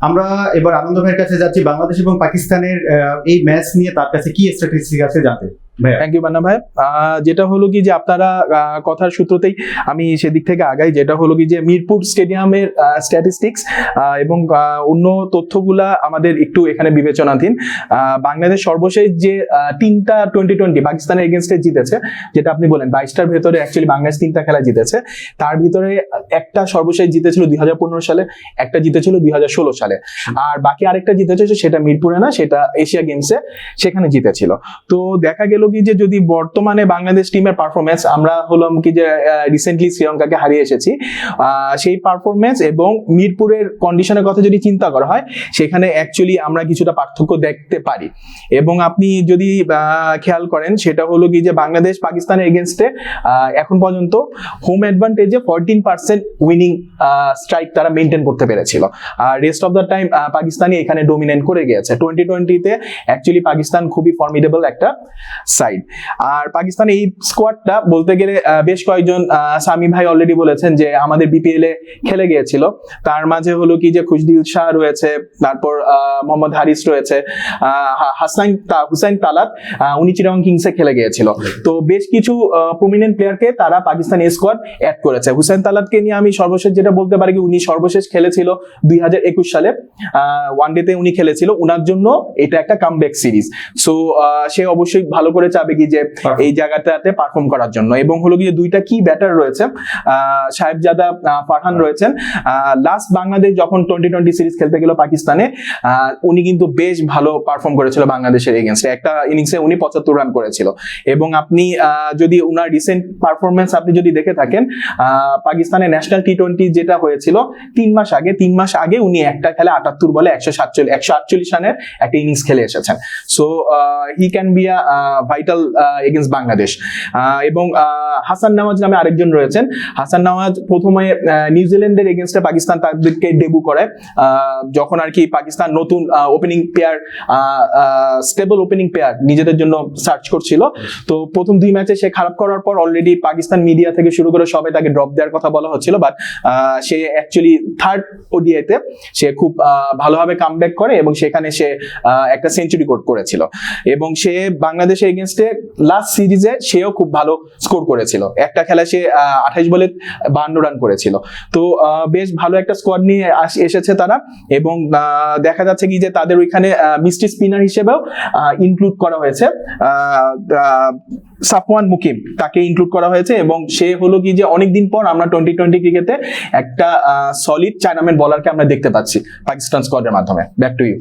আমরা এবার আনন্দ ভাইয়ের কাছে যাচ্ছি বাংলাদেশ এবং পাকিস্তানের এই ম্যাচ নিয়ে তার কাছে কি স্ট্র্যাটেজি আছে জানতে। থ্যাংক ইউ বান্না ভাই যেটা হলো কি যে আপনারা কথার সূত্রতেই আমি সেদিক থেকে আগাই। যেটা হলো কি যে মিরপুর স্টেডিয়ামের স্ট্যাটিস্টিক্স এবং অন্য তথ্যগুলা আমাদের একটু এখানে বিবেচনাধীন। বাংলাদেশ সর্বশেষ যে তিনটা টোয়েন্টি টোয়েন্টি পাকিস্তানের এগেনস্টে জিতেছে, যেটা আপনি বলেন বাইশটার ভেতরে অ্যাকচুয়ালি বাংলাদেশ তিনটা খেলা জিতেছে। তার ভিতরে একটা সর্বশেষ জিতেছিল দুই হাজার পনেরো সালে, একটা জিতেছিল দুই হাজার ষোলো সালে। আর বাকি আরেকটা জিতেছে সেটা মিরপুরে না, সেটা এশিয়া গেমসে সেখানে জিতেছিল। তো দেখা গেল কি যে যদি বর্তমানে বাংলাদেশ টিমের পারফরমেন্স আমরা হলাম কি যে রিসেন্টলি শ্রীলঙ্কাকে হারিয়ে এসেছি সেই পারফরমেন্স এবং মিরপুরের কন্ডিশনের কথা যদি চিন্তা করা হয়, সেখানে অ্যাকচুয়ালি আমরা কিছুটা পার্থক্য দেখতে পারি। এবং আপনি যদি খেয়াল করেন, সেটা হলো কি যে বাংলাদেশ পাকিস্তানের এগেনস্টে এখন পর্যন্ত হোম অ্যাডভান্টেজে ফোরটিন পার্সেন্ট উইনিং স্ট্রাইক তারা মেনটেন করতে পেরেছিল। আর rest of the time Pakistani এখানে ডোমিনেট করে গিয়েছে। টোয়েন্টি টোয়েন্টিতে অ্যাকচুয়ালি পাকিস্তান খুবই ফর্মিডেবল একটা সাইড। আর পাকিস্তান এই স্কোয়াডটা বলতে গেলে বেশ কয়েকজন সামি ভাই অলরেডি বলেছেন যে আমাদের বিপিএল এ খেলে গিয়েছিল। তার মাঝে হলো কি যে খুশদিল শাহ রয়েছে, তারপর মোহাম্মদ হারিস রয়েছে হাসান হুসাইন তালাত উনি চিরং কিংসে খেলে গিয়েছিল। তো বেশ কিছু প্রমিনেন্ট প্লেয়ারকে তারা পাকিস্তান স্কোয়াড অ্যাড করেছে। হুসেন তালাতকে নিয়ে আমি সর্বশেষ যেটা বলতে পারি কি, উনি সর্বশেষ খেলেছিল দুই হাজার একুশ সালে। ওয়ান ডেতে উনি খেলেছিল। উনার জন্য এটা একটা কামব্যাক সিরিজ সো সে অবশ্যই ভালো করে চাবে কি যে এই জায়গাটাতে পারফর্ম করার জন্য। এবং হলো গিয়ে দুইটা কি ব্যাটার রয়েছে। আহ, সাহেবজাদা আহ, ফারহান রয়েছেন। লাস্ট বাংলাদেশ যখন টোয়েন্টি টোয়েন্টি সিরিজ খেলতে গেল পাকিস্তানে উনি কিন্তু বেশ ভালো পারফর্ম করেছিল বাংলাদেশের এগেনস্টে একটা ইনিংসে উনি পঁচাত্তর রান করেছিল। এবং আপনি যদি উনার রিসেন্ট পারফরমেন্স আপনি যদি দেখে থাকেন পাকিস্তানের ন্যাশনাল টি টোয়েন্টি যেটা হয়েছিল তিন মাস আগে তিন মাস আগে উনি একটা খেলে আটাত্তর বলে একশো সাতচল্লিশ একশো আটচল্লিশ রানের একটা ইনিংস খেলে এসেছেন। So he can be a vital against Bangladesh এবং হাসান নওয়াজ নামে আরেকজন রয়েছেন। হাসান নওয়াজ প্রথমে নিউজিল্যান্ডের এগেনস্টে পাকিস্তান তাদেরকে ডেবু করে। যখন আর কি পাকিস্তান নতুন opening pair stable opening pair নিজেদের জন্য সার্চ করছিল। তো প্রথম দুই ম্যাচে সে খারাপ করার পর অলরেডি পাকিস্তান মিডিয়া থেকে শুরু করে সবাই তাকে ড্রপ দেওয়ার কথা বলা হচ্ছিল। বাট সে অ্যাকচুয়ালি থার্ড ওডিআইতে সে খুব ভালোভাবে কামব্যাক করে এবং সেখানে সে একটা সেঞ্চুরি কোড করেছিল। এবং সে বাংলাদেশের এগেনস্টে লাস্ট সিরিজে সেও খুব ভালো স্কোর করেছিল। একটা খেলা সে আঠাইশ বলে বান্ন রান করেছিল। তো বেশ ভালো একটা স্কোয়াড নিয়ে এসেছে তারা এবং দেখা যাচ্ছে কি যে তাদের ওইখানে মিস্ট্রি স্পিনার হিসেবেও ইনক্লুড করা হয়েছে। সাফওয়ান মুকিম তাকে ইনক্লুড করা হয়েছে এবং সে হলো কি যে অনেকদিন পর আমরা টোয়েন্টি টোয়েন্টি ক্রিকেটে একটা সলিড চায়নাম্যান বলারকে আমরা দেখতে পাচ্ছি পাকিস্তান স্কোয়াডের মাধ্যমে। Back to you